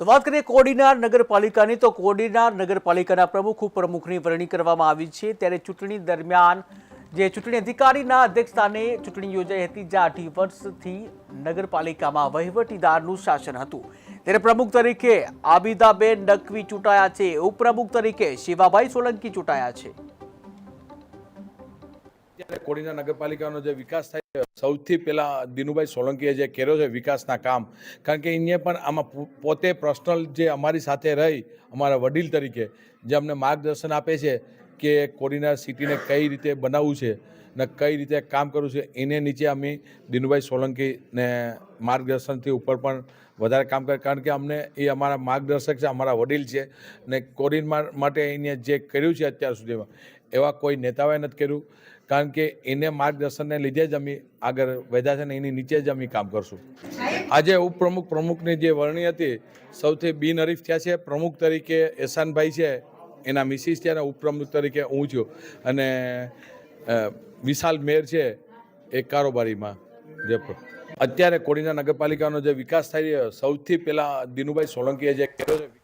તો વાત કરીએ કોડીનાર નગરપાલિકાની, તો કોડીનાર નગરપાલિકાના પ્રમુખ, ઉપપ્રમુખની વરણી કરવામાં આવી છે. ત્યારે ચૂંટણી દરમિયાન જે ચૂંટણી અધિકારીના અધ્યક્ષસ્થાને ચૂંટણી યોજાઈ હતી, જ્યાં અઢી વર્ષથી નગરપાલિકામાં વહીવટીદારનું શાસન હતું. ત્યારે પ્રમુખ તરીકે આબિદાબેન નકવી ચૂંટાયા છે. ઉપપ્રમુખ તરીકે શિવાભાઈ સોલંકી ચૂંટાયા છે. ત્યારે કોડીના નગરપાલિકાનો જે વિકાસ થાય સૌથી પહેલાં દિનુભાઈ સોલંકીએ જે કર્યો છે વિકાસના કામ, કારણ કે એને પણ આમાં પોતે પર્સનલ જે અમારી સાથે રહી, અમારા વડીલ તરીકે, જે અમને માર્ગદર્શન આપે છે કે કોડીના સિટીને કઈ રીતે બનાવવું છે ને કઈ રીતે કામ કરવું છે, એને નીચે અમે દિનુભાઈ સોલંકીને માર્ગદર્શનથી ઉપર પણ વધારે કામ કરે કારણ કે અમને એ અમારા માર્ગદર્શક છે, અમારા વડીલ છે ને કોરિન માટે એને જે કર્યું છે અત્યાર સુધીમાં, એવા કોઈ નેતાઓએ નથી કર્યું. કારણ કે એને માર્ગદર્શનને લીધે જ અમે આગળ વધ્યા છે ને એની નીચે જ અમે કામ કરશું. આજે ઉપપ્રમુખ પ્રમુખની જે વરણી હતી, સૌથી બિનહરીફ થયા છે. પ્રમુખ તરીકે એહસાનભાઈ છે એના મિસિસ છે અને ઉપપ્રમુખ તરીકે હું છું. અને વિશાલ મેર છે એ કારોબારીમાં જે અત્યારે કોડીના નગરપાલિકાનો જે વિકાસ થાય રહ્યો સૌથી પહેલાં દિનુભાઈ સોલંકીએ જે કર્યો છે